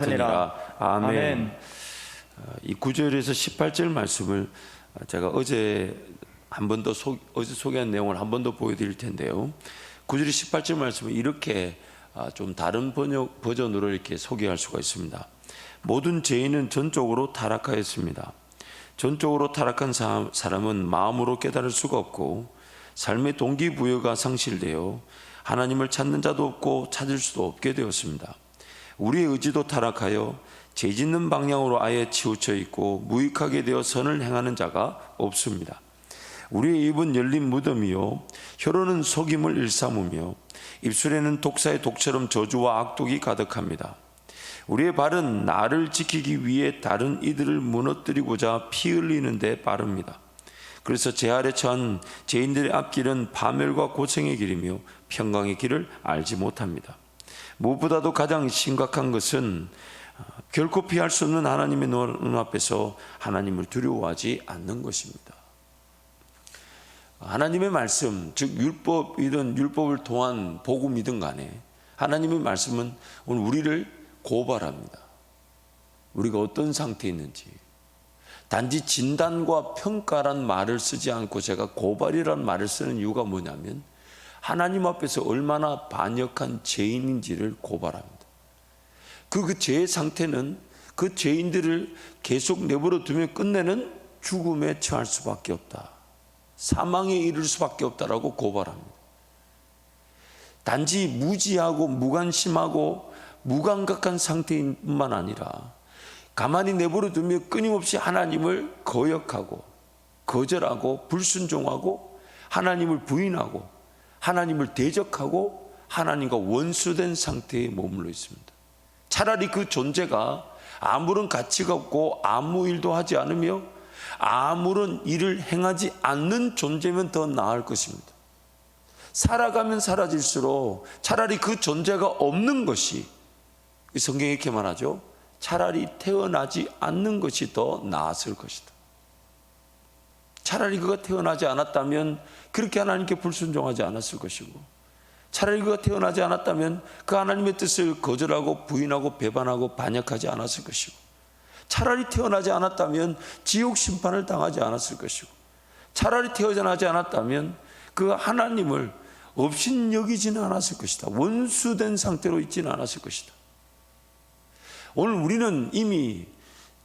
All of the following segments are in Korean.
하니라. 아멘. 아멘. 어, 이 9절에서 18절 말씀을 제가 어제 한 번 더 어제 소개한 내용을 한 번 더 보여드릴 텐데요. 9절 18절 말씀을 이렇게 아, 좀 다른 번역 버전으로 이렇게 소개할 수가 있습니다. 모든 죄인은 전적으로 타락하였습니다. 전적으로 타락한 사- 사람은 마음으로 깨달을 수가 없고 삶의 동기부여가 상실되어 하나님을 찾는 자도 없고 찾을 수도 없게 되었습니다. 우리의 의지도 타락하여 죄 짓는 방향으로 아예 치우쳐 있고 무익하게 되어 선을 행하는 자가 없습니다. 우리의 입은 열린 무덤이요 혀로는 속임을 일삼으며 입술에는 독사의 독처럼 저주와 악독이 가득합니다. 우리의 발은 나를 지키기 위해 다른 이들을 무너뜨리고자 피 흘리는 데 빠릅니다. 그래서 제 아래 처한 죄인들의 앞길은 파멸과 고생의 길이며 평강의 길을 알지 못합니다. 무엇보다도 가장 심각한 것은 어, 결코 피할 수 없는 하나님의 눈앞에서 하나님을 두려워하지 않는 것입니다. 하나님의 말씀, 즉 율법이든 율법을 통한 복음이든 간에 하나님의 말씀은 오늘 우리를 고발합니다. 우리가 어떤 상태에 있는지. 단지 진단과 평가란 말을 쓰지 않고 제가 고발이란 말을 쓰는 이유가 뭐냐면 하나님 앞에서 얼마나 반역한 죄인인지를 고발합니다. 그, 그 죄의 상태는 그 죄인들을 계속 내버려 두면 끝내는 죽음에 처할 수밖에 없다. 사망에 이를 수밖에 없다라고 고발합니다. 단지 무지하고 무관심하고 무감각한 상태인 뿐만 아니라 가만히 내버려 두면 끊임없이 하나님을 거역하고 거절하고 불순종하고 하나님을 부인하고 하나님을 대적하고 하나님과 원수된 상태에 머물러 있습니다. 차라리 그 존재가 아무런 가치가 없고 아무 일도 하지 않으며 아무런 일을 행하지 않는 존재면 더 나을 것입니다. 살아가면 사라질수록 차라리 그 존재가 없는 것이 성경에 이렇게 말하죠. 차라리 태어나지 않는 것이 더 나았을 것이다. 차라리 그가 태어나지 않았다면 그렇게 하나님께 불순종하지 않았을 것이고 차라리 그가 태어나지 않았다면 그 하나님의 뜻을 거절하고 부인하고 배반하고 반역하지 않았을 것이고 차라리 태어나지 않았다면 지옥 심판을 당하지 않았을 것이고 차라리 태어나지 않았다면 그 하나님을 없인 여기지는 않았을 것이다. 원수된 상태로 있지는 않았을 것이다. 오늘 우리는 이미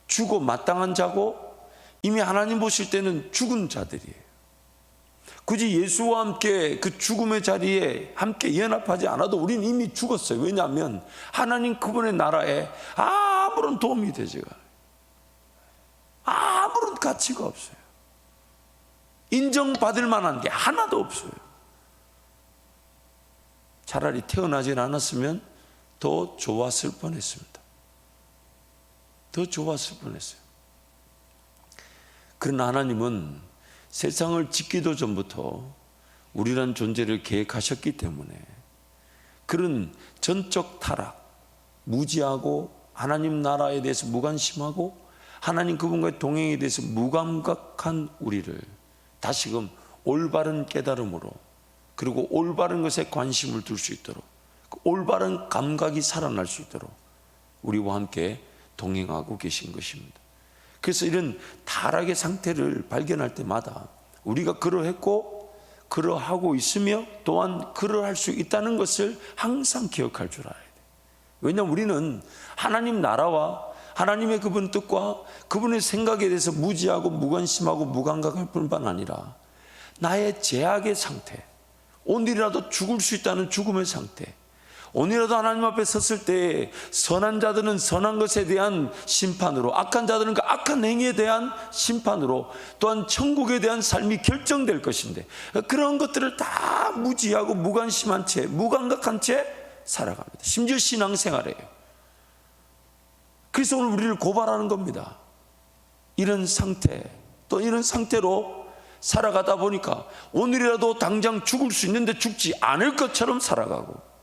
죽어 마땅한 자고 이미 하나님 보실 때는 죽은 자들이에요. 굳이 예수와 함께 그 죽음의 자리에 함께 연합하지 않아도 우리는 이미 죽었어요. 왜냐하면 하나님 그분의 나라에 아무런 도움이 되지가. 아무런 가치가 없어요. 인정받을 만한 게 하나도 없어요. 차라리 태어나질 않았으면 더 좋았을 뻔했습니다. 더 좋았을 뻔했어요. 그러나 하나님은 세상을 짓기도 전부터 우리란 존재를 계획하셨기 때문에 그런 전적 타락, 무지하고 하나님 나라에 대해서 무관심하고 하나님 그분과의 동행에 대해서 무감각한 우리를 다시금 올바른 깨달음으로 그리고 올바른 것에 관심을 둘 수 있도록 그 올바른 감각이 살아날 수 있도록 우리와 함께 동행하고 계신 것입니다. 그래서 이런 타락의 상태를 발견할 때마다 우리가 그러했고 그러하고 있으며 또한 그러할 수 있다는 것을 항상 기억할 줄 알아야 돼. 왜냐하면 우리는 하나님 나라와 하나님의 그분 뜻과 그분의 생각에 대해서 무지하고 무관심하고 무감각할 뿐만 아니라 나의 제약의 상태, 오늘이라도 죽을 수 있다는 죽음의 상태, 오늘이라도 하나님 앞에 섰을 때 선한 자들은 선한 것에 대한 심판으로 악한 자들은 그 악한 행위에 대한 심판으로 또한 천국에 대한 삶이 결정될 것인데 그런 것들을 다 무지하고 무관심한 채 무감각한 채 살아갑니다. 심지어 신앙생활이에요. 그래서 오늘 우리를 고발하는 겁니다. 이런 상태 또 이런 상태로 살아가다 보니까 오늘이라도 당장 죽을 수 있는데 죽지 않을 것처럼 살아가고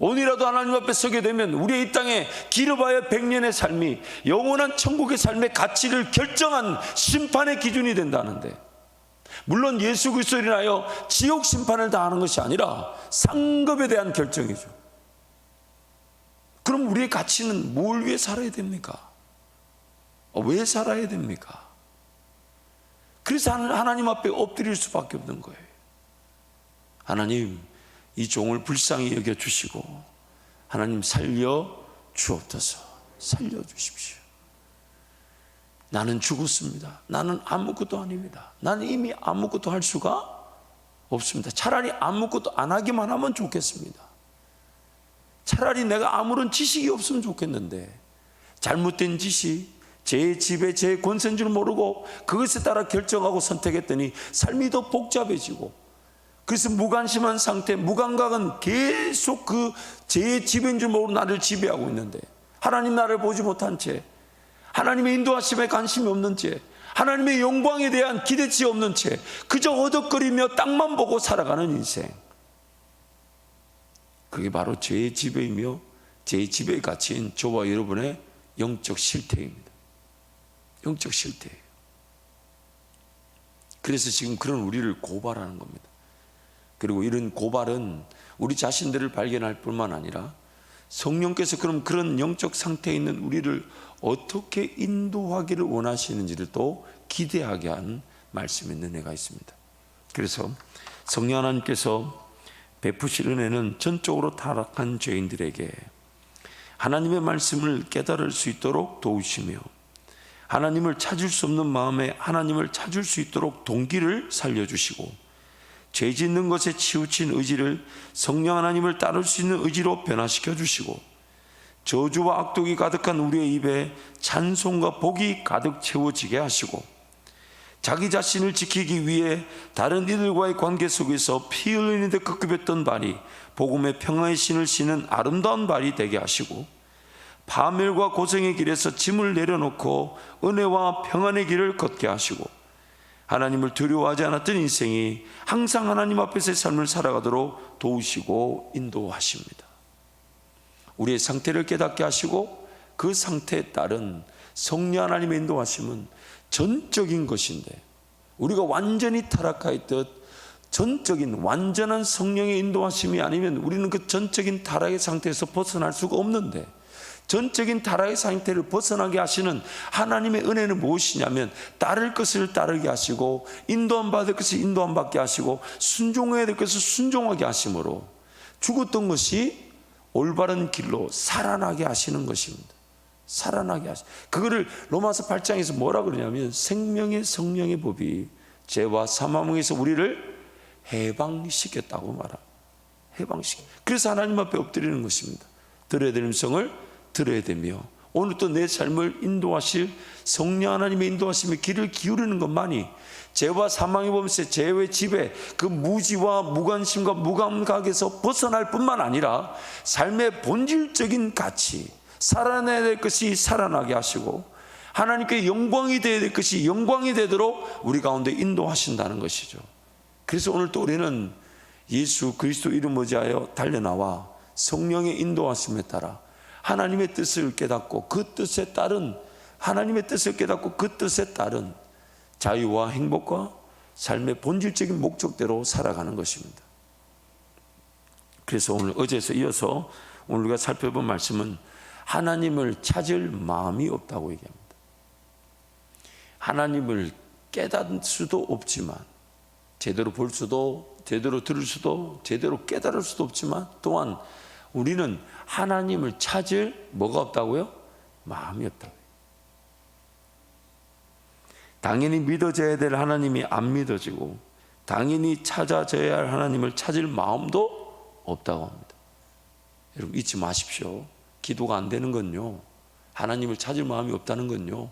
오늘이라도 하나님 앞에 서게 되면 우리의 이 땅에 길어봐야 백년의 삶이 영원한 천국의 삶의 가치를 결정한 심판의 기준이 된다는데 물론 예수 그리스도를 인하여 지옥 심판을 당하는 것이 아니라 상급에 대한 결정이죠. 그럼 우리의 가치는 뭘 위해 살아야 됩니까? 어, 왜 살아야 됩니까? 그래서 하나님 앞에 엎드릴 수밖에 없는 거예요. 하나님, 이 종을 불쌍히 여겨 주시고, 하나님 살려 주옵소서. 살려 주십시오. 나는 죽었습니다. 나는 아무것도 아닙니다. 나는 이미 아무것도 할 수가 없습니다. 차라리 아무것도 안 하기만 하면 좋겠습니다. 차라리 내가 아무런 지식이 없으면 좋겠는데 잘못된 지식, 제 집에 제 권세인 줄 모르고 그것에 따라 결정하고 선택했더니 삶이 더 복잡해지고 그래서 무관심한 상태, 무감각은 계속 그제 집인 줄 모르고 나를 지배하고 있는데 하나님 나를 보지 못한 채 하나님의 인도하심에 관심이 없는 채 하나님의 영광에 대한 기대치 없는 채 그저 어덕거리며 땅만 보고 살아가는 인생. 그게 바로 죄의 지배이며 죄의 지배의 가치인 저와 여러분의 영적 실태입니다. 영적 실태예요 그래서 지금 그런 우리를 고발하는 겁니다 그리고 이런 고발은 우리 자신들을 발견할 뿐만 아니라 성령께서 그럼 그런 영적 상태에 있는 우리를 어떻게 인도하기를 원하시는지를 또 기대하게 한 말씀의 은혜가 있습니다. 그래서 성령 하나님께서 베푸실 은혜는 전적으로 타락한 죄인들에게 하나님의 말씀을 깨달을 수 있도록 도우시며 하나님을 찾을 수 없는 마음에 하나님을 찾을 수 있도록 동기를 살려주시고 죄 짓는 것에 치우친 의지를 성령 하나님을 따를 수 있는 의지로 변화시켜 주시고 저주와 악독이 가득한 우리의 입에 찬송과 복이 가득 채워지게 하시고 자기 자신을 지키기 위해 다른 이들과의 관계 속에서 피 흘리는 데 급급했던 발이 복음의 평화의 신을 신은 아름다운 발이 되게 하시고 파멸과 고생의 길에서 짐을 내려놓고 은혜와 평안의 길을 걷게 하시고 하나님을 두려워하지 않았던 인생이 항상 하나님 앞에서의 삶을 살아가도록 도우시고 인도하십니다. 우리의 상태를 깨닫게 하시고 그 상태에 따른 성령 하나님의 인도하심은 전적인 것인데 우리가 완전히 타락하였듯 전적인 완전한 성령의 인도하심이 아니면 우리는 그 전적인 타락의 상태에서 벗어날 수가 없는데 전적인 타락의 상태를 벗어나게 하시는 하나님의 은혜는 무엇이냐면 따를 것을 따르게 하시고 인도함 받을 것을 인도함 받게 하시고 순종해야 될 것을 순종하게 하심으로 죽었던 것이 올바른 길로 살아나게 하시는 것입니다. 살아나게 하시. 그거를 로마서 8장에서 뭐라 그러냐면 생명의 성령의 법이 죄와 사망에서 우리를 해방시켰다고 말하. 해방시켜. 그래서 하나님 앞에 엎드리는 것입니다. 들어야 될 음성을 들어야 되며 오늘 또 내 삶을 인도하실 성령 하나님의 인도하심에 길을 기울이는 것만이 죄와 사망의 범세, 죄의 지배, 그 무지와 무관심과 무감각에서 벗어날 뿐만 아니라 삶의 본질적인 가치, 살아내야 될 것이 살아나게 하시고 하나님께 영광이 되어야 될 것이 영광이 되도록 우리 가운데 인도하신다는 것이죠. 그래서 오늘 또 우리는 예수 그리스도 이름 의지하여 달려나와 성령의 인도하심에 따라 하나님의 뜻을 깨닫고 그 뜻에 따른 하나님의 뜻을 깨닫고 그 뜻에 따른 자유와 행복과 삶의 본질적인 목적대로 살아가는 것입니다. 그래서 오늘 어제에서 이어서 오늘 우리가 살펴본 말씀은 하나님을 찾을 마음이 없다고 얘기합니다. 하나님을 깨닫을 수도 없지만 제대로 볼 수도 제대로 들을 수도 제대로 깨달을 수도 없지만 또한 우리는 하나님을 찾을 뭐가 없다고요? 마음이 없다고요. 당연히 믿어져야 될 하나님이 안 믿어지고 당연히 찾아져야 할 하나님을 찾을 마음도 없다고 합니다. 여러분 잊지 마십시오. 기도가 안 되는 건요. 하나님을 찾을 마음이 없다는 건요.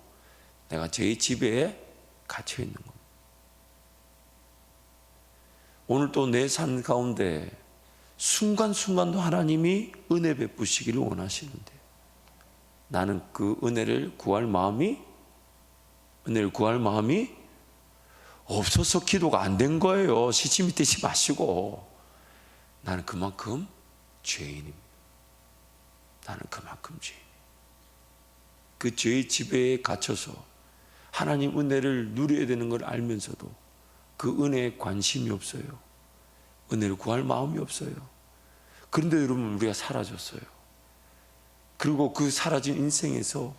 내가 제 지배에 갇혀 있는 겁니다. 오늘 또내삶 가운데 순간순간도 하나님이 은혜 베푸시기를 원하시는데 나는 그 은혜를 구할 마음이 은혜를 구할 마음이 없어서 기도가 안 된 거예요. 시침이 떼지 마시고 나는 그만큼 죄인입니다. 나는 그만큼 죄인. 그 죄의 지배에 갇혀서 하나님 은혜를 누려야 되는 걸 알면서도 그 은혜에 관심이 없어요. 은혜를 구할 마음이 없어요. 그런데 여러분 우리가 사라졌어요. 그리고 그 사라진 인생에서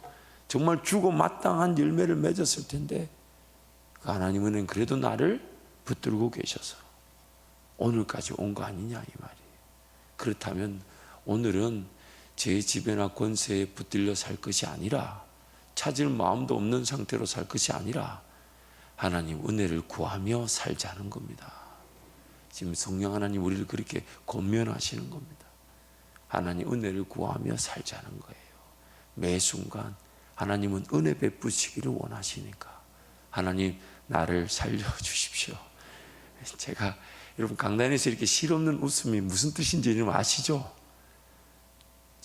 정말 주고 마땅한 열매를 맺었을 텐데 그 하나님은 그래도 나를 붙들고 계셔서 오늘까지 온 거 아니냐 이 말이에요. 그렇다면 오늘은 제 지배나 권세에 붙들려 살 것이 아니라 찾을 마음도 없는 상태로 살 것이 아니라 하나님 은혜를 구하며 살자는 겁니다. 지금 성령 하나님 우리를 그렇게 권면하시는 겁니다. 하나님 은혜를 구하며 살자는 거예요. 매 순간 하나님은 은혜 베푸시기를 원하시니까 하나님 나를 살려 주십시오. 제가 여러분 강단에서 이렇게 실없는 웃음이 무슨 뜻인지 여러분 아시죠?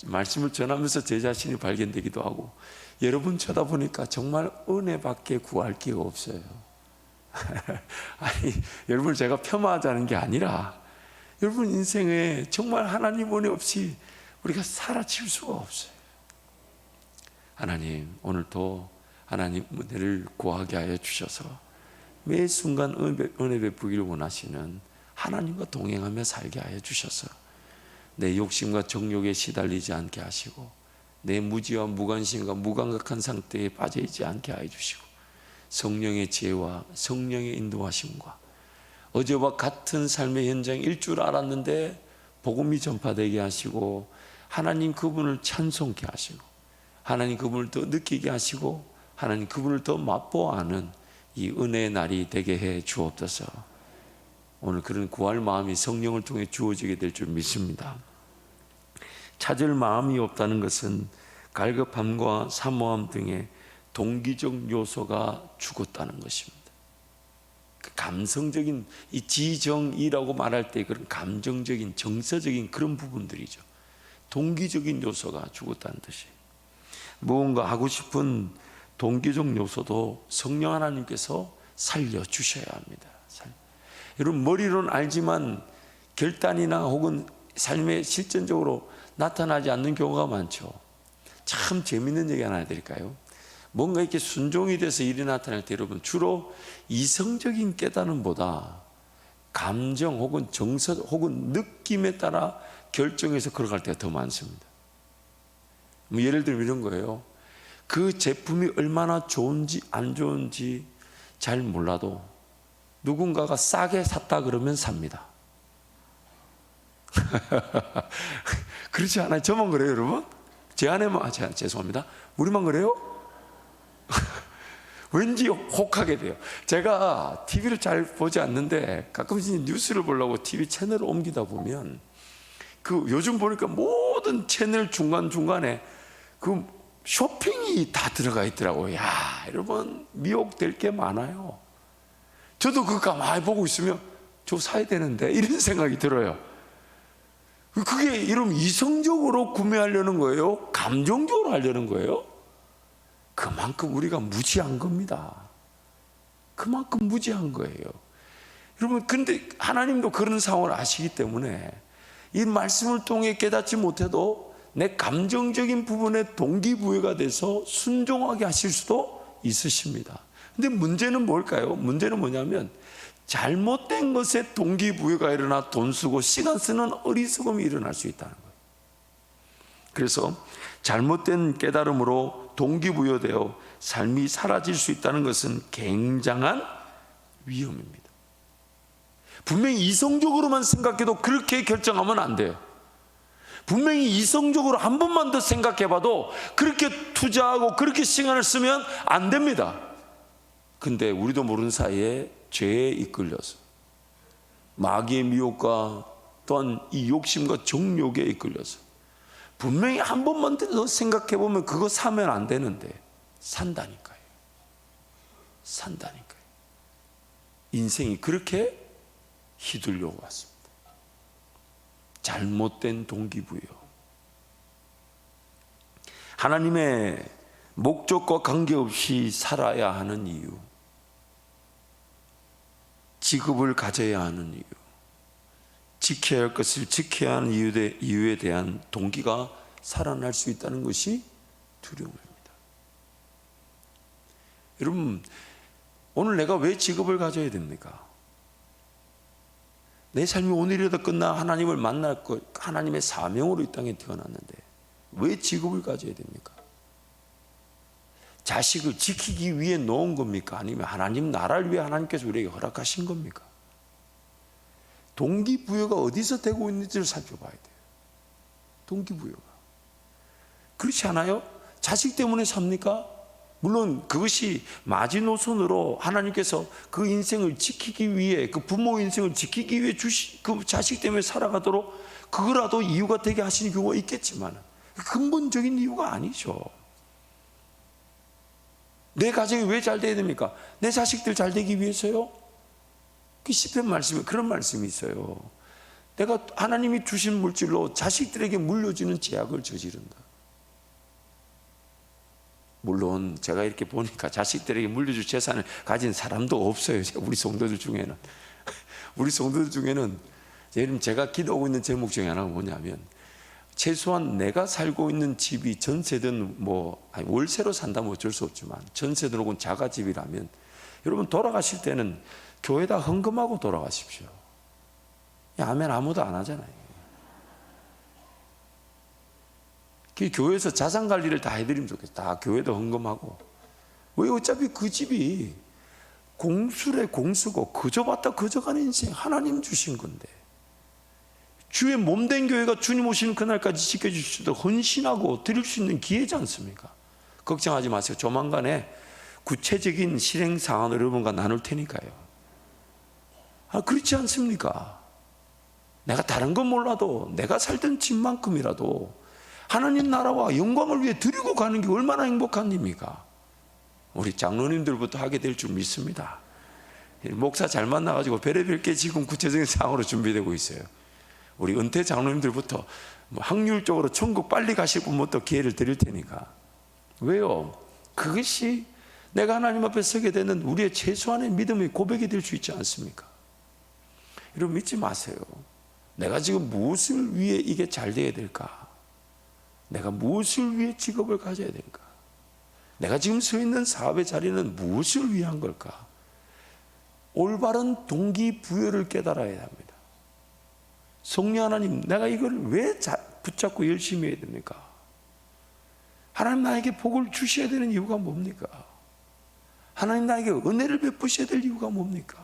말씀을 전하면서 제 자신이 발견되기도 하고 여러분 쳐다보니까 정말 은혜밖에 구할 게 없어요. 아니 여러분을 제가 폄하하자는 게 아니라 여러분 인생에 정말 하나님 은혜 없이 우리가 살아칠 수가 없어요. 하나님 오늘도 하나님 은혜를 구하게 하여 주셔서 매 순간 은혜 베푸기를 원하시는 하나님과 동행하며 살게 하여 주셔서 내 욕심과 정욕에 시달리지 않게 하시고 내 무지와 무관심과 무감각한 상태에 빠져 있지 않게 하여 주시고 성령의 지혜와 성령의 인도하심과 어제와 같은 삶의 현장일 줄 알았는데 복음이 전파되게 하시고 하나님 그분을 찬송케 하시고 하나님 그분을 더 느끼게 하시고 하나님 그분을 더 맛보아하는 이 은혜의 날이 되게 해 주옵소서. 오늘 그런 구할 마음이 성령을 통해 주어지게 될 줄 믿습니다. 찾을 마음이 없다는 것은 갈급함과 사모함 등의 동기적 요소가 죽었다는 것입니다. 그 감성적인 이 지정이라고 말할 때 그런 감정적인 정서적인 그런 부분들이죠. 동기적인 요소가 죽었다는 뜻이에요. 무언가 하고 싶은 동기적 요소도 성령 하나님께서 살려 주셔야 합니다. 살- 여러분 머리로는 알지만 결단이나 혹은 삶에 실전적으로 나타나지 않는 경우가 많죠. 참 재밌는 얘기 하나 해드릴까요? 뭔가 이렇게 순종이 돼서 일이 나타날 때 여러분 주로 이성적인 깨달음보다 감정 혹은 정서 혹은 느낌에 따라 결정해서 걸어갈 때가 더 많습니다. 뭐 예를 들면 이런 거예요. 그 제품이 얼마나 좋은지 안 좋은지 잘 몰라도 누군가가 싸게 샀다 그러면 삽니다. 그렇지 않아요? 저만 그래요, 여러분? 제 아내만, 아, 제, 죄송합니다. 우리만 그래요? 왠지 혹하게 돼요. 제가 TV를 잘 보지 않는데 가끔씩 뉴스를 보려고 TV 채널을 옮기다 보면 그 요즘 보니까 모든 채널 중간중간에 그 쇼핑이 다 들어가 있더라고요. 야, 여러분, 미혹될 게 많아요. 저도 그거 가만히 보고 있으면 저 사야 되는데 이런 생각이 들어요. 그게 이런 이성적으로 구매하려는 거예요? 감정적으로 하려는 거예요? 그만큼 우리가 무지한 겁니다. 그만큼 무지한 거예요. 여러분, 근데 하나님도 그런 상황을 아시기 때문에 이 말씀을 통해 깨닫지 못해도 내 감정적인 부분에 동기부여가 돼서 순종하게 하실 수도 있으십니다. 근데 문제는 뭘까요? 문제는 뭐냐면 잘못된 것에 동기부여가 일어나 돈 쓰고 시간 쓰는 어리석음이 일어날 수 있다는 거예요. 그래서 잘못된 깨달음으로 동기부여되어 삶이 사라질 수 있다는 것은 굉장한 위험입니다. 분명히 이성적으로만 생각해도 그렇게 결정하면 안 돼요. 분명히 이성적으로 한 번만 더 생각해 봐도 그렇게 투자하고 그렇게 시간을 쓰면 안 됩니다. 근데 우리도 모르는 사이에 죄에 이끌려서 마귀의 미혹과 또한 이 욕심과 정욕에 이끌려서 분명히 한 번만 더 생각해 보면 그거 사면 안 되는데 산다니까요. 산다니까요. 인생이 그렇게 휘둘려 왔습니다. 잘못된 동기부여. 하나님의 목적과 관계없이 살아야 하는 이유. 직업을 가져야 하는 이유. 지켜야 할 것을 지켜야 하는 이유에, 대한 동기가 살아날 수 있다는 것이 두려움입니다. 여러분, 오늘 내가 왜 직업을 가져야 됩니까? 내 삶이 오늘이라도 끝나 하나님을 만날 것, 하나님의 사명으로 이 땅에 태어났는데 왜 직업을 가져야 됩니까? 자식을 지키기 위해 놓은 겁니까? 아니면 하나님 나라를 위해 하나님께서 우리에게 허락하신 겁니까? 동기부여가 어디서 되고 있는지를 살펴봐야 돼요. 동기부여가. 그렇지 않아요? 자식 때문에 삽니까? 물론 그것이 마지노선으로 하나님께서 그 인생을 지키기 위해 그 부모 인생을 지키기 위해 주시 그 자식 때문에 살아가도록 그거라도 이유가 되게 하시는 경우가 있겠지만 근본적인 이유가 아니죠. 내 가정이 왜 잘 돼야 됩니까? 내 자식들 잘 되기 위해서요? 그 시편 말씀에 그런 말씀이 있어요. 내가 하나님이 주신 물질로 자식들에게 물려주는 제약을 저지른다. 물론 제가 이렇게 보니까 자식들에게 물려줄 재산을 가진 사람도 없어요. 우리 성도들 중에는 우리 성도들 중에는 예를 제가 기도하고 있는 제목 중에 하나가 뭐냐면 최소한 내가 살고 있는 집이 전세든 뭐 아니, 월세로 산다면 어쩔 수 없지만 전세든 혹은 자가집이라면 여러분 돌아가실 때는 교회다 헌금하고 돌아가십시오. 아멘 아무도 안 하잖아요. 그 교회에서 자산 관리를 다 해드리면 좋겠다. 다 교회도 헌금하고. 왜 어차피 그 집이 공술의 공수고 그저 받다 그저 가는 인생 하나님 주신 건데. 주의 몸된 교회가 주님 오시는 그날까지 지켜주시도 헌신하고 드릴 수 있는 기회지 않습니까? 걱정하지 마세요. 조만간에 구체적인 실행 상황을 여러분과 나눌 테니까요. 아, 그렇지 않습니까? 내가 다른 건 몰라도 내가 살던 집만큼이라도 하나님 나라와 영광을 위해 드리고 가는 게 얼마나 행복한 일입니까? 우리 장로님들부터 하게 될 줄 믿습니다. 목사 잘 만나가지고 별의별 게 지금 구체적인 상황으로 준비되고 있어요. 우리 은퇴 장로님들부터 뭐 확률적으로 천국 빨리 가실 분부터 기회를 드릴 테니까. 왜요? 그것이 내가 하나님 앞에 서게 되는 우리의 최소한의 믿음의 고백이 될 수 있지 않습니까? 여러분 믿지 마세요. 내가 지금 무엇을 위해 이게 잘 돼야 될까? 내가 무엇을 위해 직업을 가져야 될까? 내가 지금 서 있는 사업의 자리는 무엇을 위한 걸까? 올바른 동기부여를 깨달아야 합니다. 성령 하나님, 내가 이걸 왜 자, 붙잡고 열심히 해야 됩니까? 하나님 나에게 복을 주셔야 되는 이유가 뭡니까? 하나님 나에게 은혜를 베푸셔야 될 이유가 뭡니까?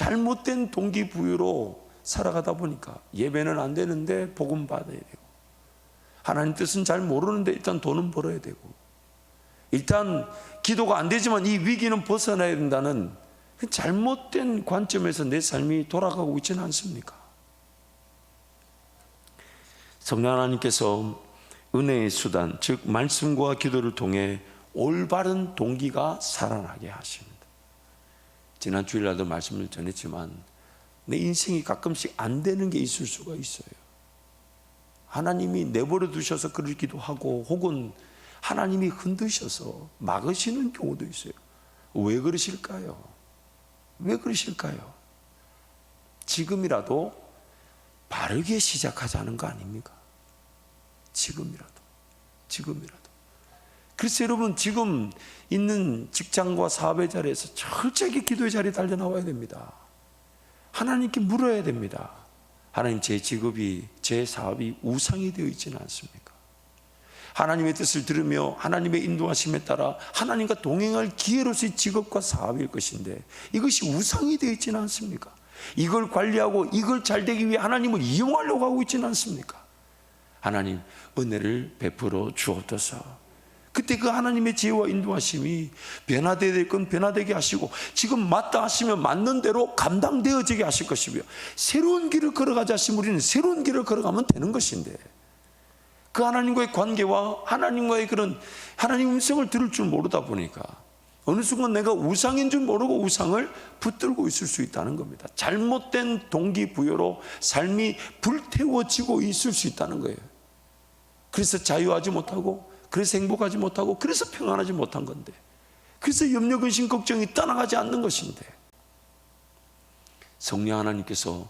잘못된 동기부여로 살아가다 보니까 예배는 안 되는데 복음 받아야 되고 하나님 뜻은 잘 모르는데 일단 돈은 벌어야 되고 일단 기도가 안 되지만 이 위기는 벗어나야 된다는 그 잘못된 관점에서 내 삶이 돌아가고 있지는 않습니까? 성령 하나님께서 은혜의 수단, 즉 말씀과 기도를 통해 올바른 동기가 살아나게 하십니다. 지난 주일날도 말씀을 전했지만 내 인생이 가끔씩 안 되는 게 있을 수가 있어요. 하나님이 내버려 두셔서 그러기도 하고 혹은 하나님이 흔드셔서 막으시는 경우도 있어요. 왜 그러실까요? 왜 그러실까요? 지금이라도 바르게 시작하자는 거 아닙니까? 지금이라도. 지금이라도. 그래서 여러분 지금 있는 직장과 사업의 자리에서 철저하게 기도의 자리에 달려 나와야 됩니다. 하나님께 물어야 됩니다. 하나님 제 직업이 제 사업이 우상이 되어 있지는 않습니까? 하나님의 뜻을 들으며 하나님의 인도하심에 따라 하나님과 동행할 기회로서의 직업과 사업일 것인데 이것이 우상이 되어 있지는 않습니까? 이걸 관리하고 이걸 잘 되기 위해 하나님을 이용하려고 하고 있지는 않습니까? 하나님 은혜를 베풀어 주옵소서. 그때 그 하나님의 지혜와 인도하심이 변화되어야 될 건 변화되게 하시고 지금 맞다 하시면 맞는 대로 감당되어지게 하실 것이고요. 새로운 길을 걸어가자 하시면 우리는 새로운 길을 걸어가면 되는 것인데 그 하나님과의 관계와 하나님과의 그런 하나님 음성을 들을 줄 모르다 보니까 어느 순간 내가 우상인 줄 모르고 우상을 붙들고 있을 수 있다는 겁니다. 잘못된 동기부여로 삶이 불태워지고 있을 수 있다는 거예요. 그래서 자유하지 못하고 그래서 행복하지 못하고 그래서 평안하지 못한 건데 그래서 염려 근심 걱정이 떠나가지 않는 것인데 성령 하나님께서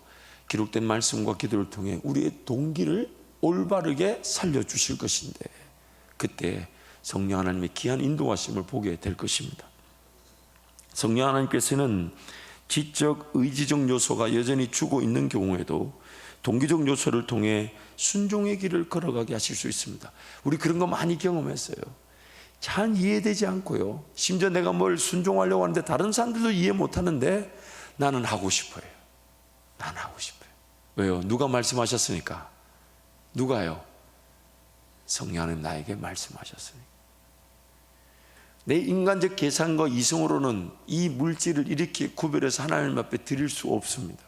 기록된 말씀과 기도를 통해 우리의 동기를 올바르게 살려 주실 것인데 그때 성령 하나님의 귀한 인도하심을 보게 될 것입니다. 성령 하나님께서는 지적 의지적 요소가 여전히 주고 있는 경우에도 동기적 요소를 통해 순종의 길을 걸어가게 하실 수 있습니다. 우리 그런 거 많이 경험했어요. 잘 이해되지 않고요. 심지어 내가 뭘 순종하려고 하는데 다른 사람들도 이해 못 하는데 나는 하고 싶어요. 나는 하고 싶어요. 왜요? 누가 말씀하셨으니까. 누가요? 성령 하나님 나에게 말씀하셨으니까. 내 인간적 계산과 이성으로는 이 물질을 이렇게 구별해서 하나님 앞에 드릴 수 없습니다.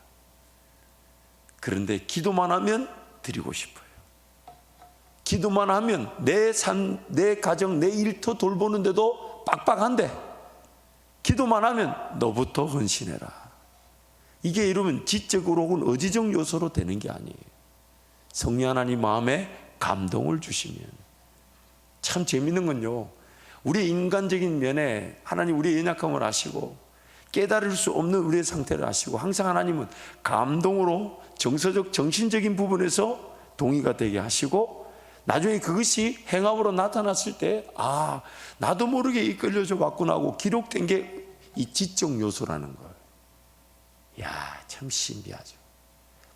그런데 기도만 하면 드리고 싶어요. 기도만 하면 내 삶, 내 가정, 내 일터 돌보는데도 빡빡한데 기도만 하면 너부터 헌신해라. 이게 이러면 지적으로 혹은 의지적 요소로 되는 게 아니에요. 성령 하나님 마음에 감동을 주시면 참 재밌는 건요. 우리 인간적인 면에 하나님 우리의 연약함을 아시고 깨달을 수 없는 우리의 상태를 아시고 항상 하나님은 감동으로 정서적 정신적인 부분에서 동의가 되게 하시고 나중에 그것이 행함으로 나타났을 때 아 나도 모르게 이끌려져 왔구나 하고 기록된 게 이 지적 요소라는 걸. 야참 신비하죠.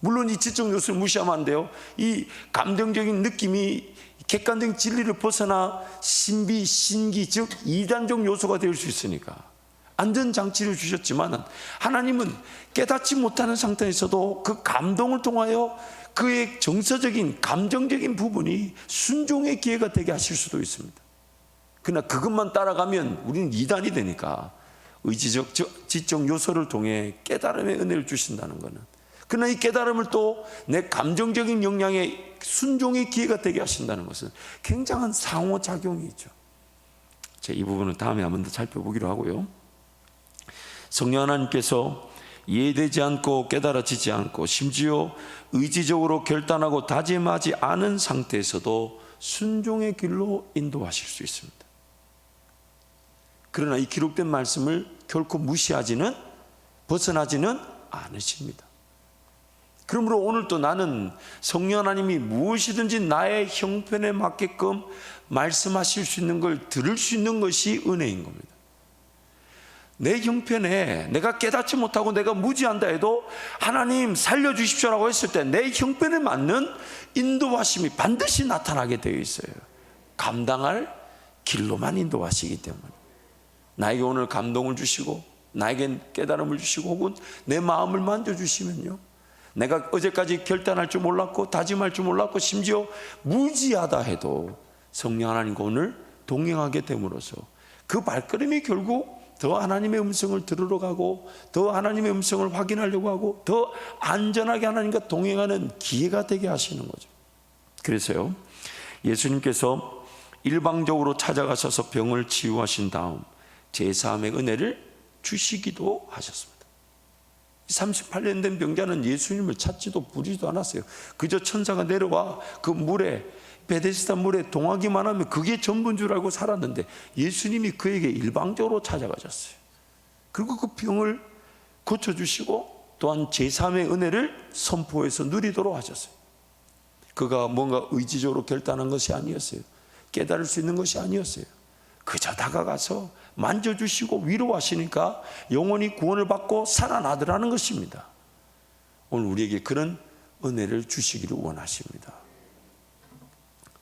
물론 이 지적 요소를 무시하면 안 돼요. 이 감정적인 느낌이 객관적인 진리를 벗어나 신비, 신기, 즉 이단적 요소가 될 수 있으니까 안전 장치를 주셨지만 하나님은 깨닫지 못하는 상태에서도 그 감동을 통하여 그의 정서적인 감정적인 부분이 순종의 기회가 되게 하실 수도 있습니다. 그러나 그것만 따라가면 우리는 이단이 되니까 의지적 지적 요소를 통해 깨달음의 은혜를 주신다는 것은 그러나 이 깨달음을 또 내 감정적인 역량에 순종의 기회가 되게 하신다는 것은 굉장한 상호작용이 있죠. 이 부분은 다음에 한번 더 살펴보기로 하고요. 성령 하나님께서 이해되지 않고 깨달아지지 않고 심지어 의지적으로 결단하고 다짐하지 않은 상태에서도 순종의 길로 인도하실 수 있습니다. 그러나 이 기록된 말씀을 결코 무시하지는 벗어나지는 않으십니다. 그러므로 오늘 또 나는 성령 하나님이 무엇이든지 나의 형편에 맞게끔 말씀하실 수 있는 걸 들을 수 있는 것이 은혜인 겁니다. 내 형편에 내가 깨닫지 못하고 내가 무지한다 해도 하나님 살려주십시오라고 했을 때 내 형편에 맞는 인도하심이 반드시 나타나게 되어 있어요. 감당할 길로만 인도하시기 때문에. 나에게 오늘 감동을 주시고 나에게 깨달음을 주시고 혹은 내 마음을 만져주시면요. 내가 어제까지 결단할 줄 몰랐고 다짐할 줄 몰랐고 심지어 무지하다 해도 성령 하나님과 오늘 동행하게 됨으로써 그 발걸음이 결국 더 하나님의 음성을 들으러 가고 더 하나님의 음성을 확인하려고 하고 더 안전하게 하나님과 동행하는 기회가 되게 하시는 거죠. 그래서요. 예수님께서 일방적으로 찾아가셔서 병을 치유하신 다음 제3의 은혜를 주시기도 하셨습니다. 38년 된 병자는 예수님을 찾지도 부리지도 않았어요. 그저 천사가 내려와 그 물에 베데스다 물에 동하기만 하면 그게 전부인 줄 알고 살았는데 예수님이 그에게 일방적으로 찾아가셨어요. 그리고 그 병을 고쳐주시고 또한 제3의 은혜를 선포해서 누리도록 하셨어요. 그가 뭔가 의지적으로 결단한 것이 아니었어요. 깨달을 수 있는 것이 아니었어요. 그저 다가가서 만져주시고 위로하시니까 영원히 구원을 받고 살아나더라는 것입니다. 오늘 우리에게 그런 은혜를 주시기를 원하십니다.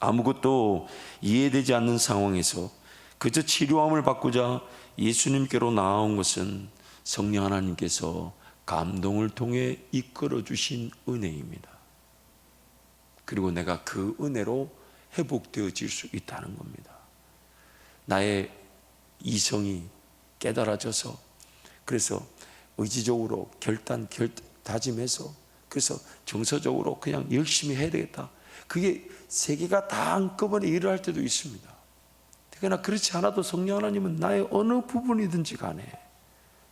아무것도 이해되지 않는 상황에서 그저 치료함을 받고자 예수님께로 나아온 것은 성령 하나님께서 감동을 통해 이끌어 주신 은혜입니다. 그리고 내가 그 은혜로 회복되어질 수 있다는 겁니다. 나의 이성이 깨달아져서 그래서 의지적으로 결단, 결, 다짐해서 그래서 정서적으로 그냥 열심히 해야 되겠다. 그게 세계가 다 한꺼번에 일을 할 때도 있습니다. 그러나 그렇지 않아도 성령 하나님은 나의 어느 부분이든지 간에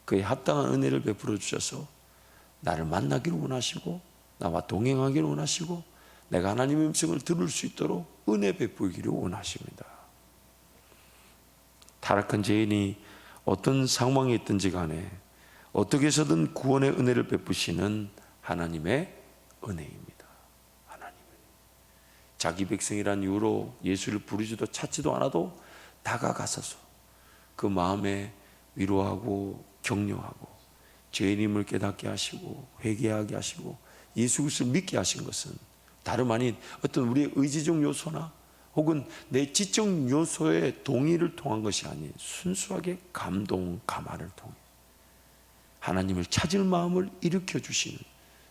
그에 합당한 은혜를 베풀어 주셔서 나를 만나기를 원하시고 나와 동행하기를 원하시고 내가 하나님의 음성을 들을 수 있도록 은혜 베풀기를 원하십니다. 타락한 죄인이 어떤 상황에 있든지 간에 어떻게 해서든 구원의 은혜를 베푸시는 하나님의 은혜입니다. 자기 백성이란 이유로 예수를 부르지도 찾지도 않아도 다가가서서 그 마음에 위로하고 격려하고 죄인임을 깨닫게 하시고 회개하게 하시고 예수 그리스도를 믿게 하신 것은 다름 아닌 어떤 우리의 의지적 요소나 혹은 내 지적 요소의 동의를 통한 것이 아닌 순수하게 감동, 감화를 통해 하나님을 찾을 마음을 일으켜 주시는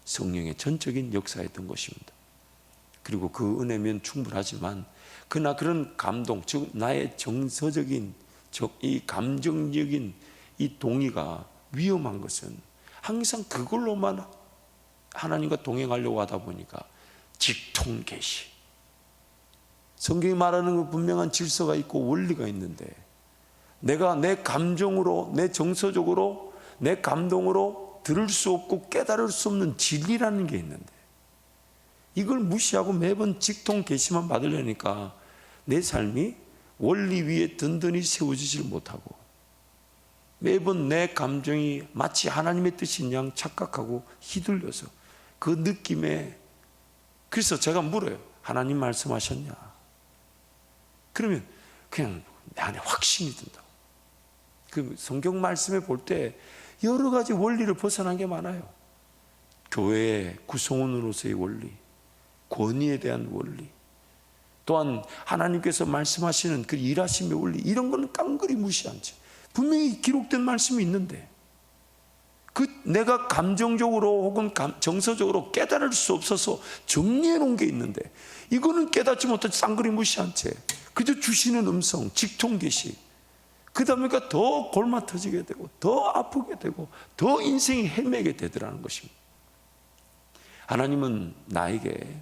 성령의 전적인 역사였던 것입니다. 그리고 그 은혜면 충분하지만 그러나 그런 감동, 즉 나의 정서적인 적- 이 감정적인 이 동의가 위험한 것은 항상 그걸로만 하나님과 동행하려고 하다 보니까 직통 계시. 성경이 말하는 그 분명한 질서가 있고 원리가 있는데 내가 내 감정으로 내 정서적으로 내 감동으로 들을 수 없고 깨달을 수 없는 진리라는 게 있는데 이걸 무시하고 매번 직통 계시만 받으려니까 내 삶이 원리 위에 든든히 세워지질 못하고 매번 내 감정이 마치 하나님의 뜻인 양 착각하고 휘둘려서 그 느낌에 그래서 제가 물어요. 하나님 말씀하셨냐? 그러면 그냥 내 안에 확신이 든다고. 그 성경 말씀에 볼 때 여러 가지 원리를 벗어난 게 많아요. 교회의 구성원으로서의 원리, 권위에 대한 원리, 또한 하나님께서 말씀하시는 그 일하심의 원리 이런 거는 깡그리 무시한 채 분명히 기록된 말씀이 있는데 그 내가 감정적으로 혹은 감- 정서적으로 깨달을 수 없어서 정리해 놓은 게 있는데 이거는 깨닫지 못해 쌍그리 무시한 채. 그저 주시는 음성 직통 계시. 그러다 보니까 더 골마 터지게 되고 더 아프게 되고 더 인생이 헤매게 되더라는 것입니다. 하나님은 나에게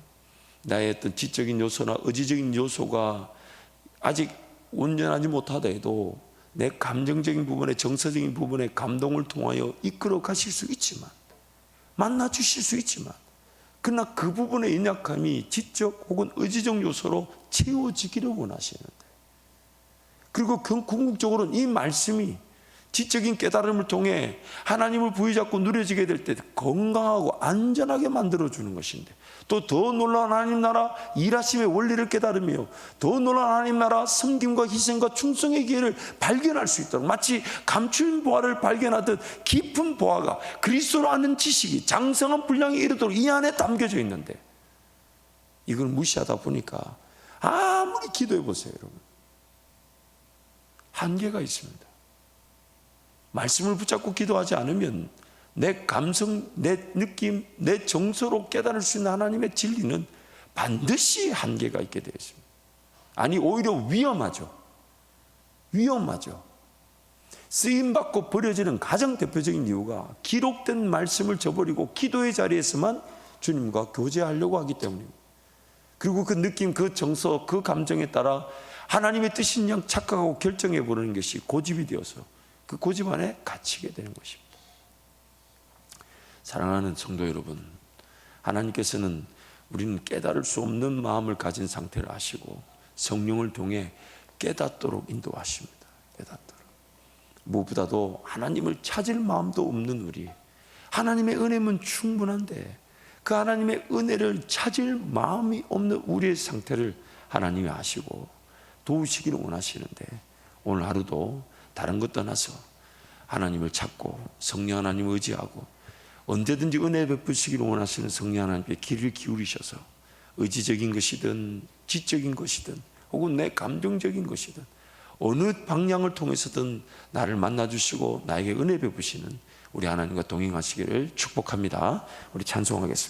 나의 어떤 지적인 요소나 의지적인 요소가 아직 온전하지 못하더라도 내 감정적인 부분에 정서적인 부분에 감동을 통하여 이끌어 가실 수 있지만 만나 주실 수 있지만 그러나 그 부분의 연약함이 지적 혹은 의지적 요소로 채워지기를 원하시는데 그리고 그 궁극적으로는 이 말씀이 지적인 깨달음을 통해 하나님을 부여잡고 누려지게 될 때 건강하고 안전하게 만들어주는 것인데 또 더 놀라운 하나님 나라 일하심의 원리를 깨달으며 더 놀라운 하나님 나라 섬김과 희생과 충성의 기회를 발견할 수 있도록 마치 감추인 보화를 발견하듯 깊은 보화가 그리스도로 아는 지식이 장성한 분량에 이르도록 이 안에 담겨져 있는데 이걸 무시하다 보니까 아무리 기도해 보세요 여러분. 한계가 있습니다 말씀을 붙잡고 기도하지 않으면 내 감성, 내 느낌, 내 정서로 깨달을 수 있는 하나님의 진리는 반드시 한계가 있게 되어 있습니다. 아니, 오히려 위험하죠. 위험하죠. 쓰임받고 버려지는 가장 대표적인 이유가 기록된 말씀을 저버리고 기도의 자리에서만 주님과 교제하려고 하기 때문입니다. 그리고 그 느낌, 그 정서, 그 감정에 따라 하나님의 뜻인 양 착각하고 결정해 보는 것이 고집이 되어서 그 고집 안에 갇히게 되는 것입니다. 사랑하는 성도 여러분, 하나님께서는 우리는 깨달을 수 없는 마음을 가진 상태를 아시고 성령을 통해 깨닫도록 인도하십니다. 깨닫도록. 무엇보다도 하나님을 찾을 마음도 없는 우리, 하나님의 은혜면 충분한데 그 하나님의 은혜를 찾을 마음이 없는 우리의 상태를 하나님이 아시고 도우시기를 원하시는데 오늘 하루도 다른 것 떠나서 하나님을 찾고 성령 하나님을 의지하고 언제든지 은혜 베푸시기를 원하시는 성령 하나님께 귀를 기울이셔서 의지적인 것이든 지적인 것이든 혹은 내 감정적인 것이든 어느 방향을 통해서든 나를 만나 주시고 나에게 은혜 베푸시는 우리 하나님과 동행하시기를 축복합니다. 우리 찬송하겠습니다.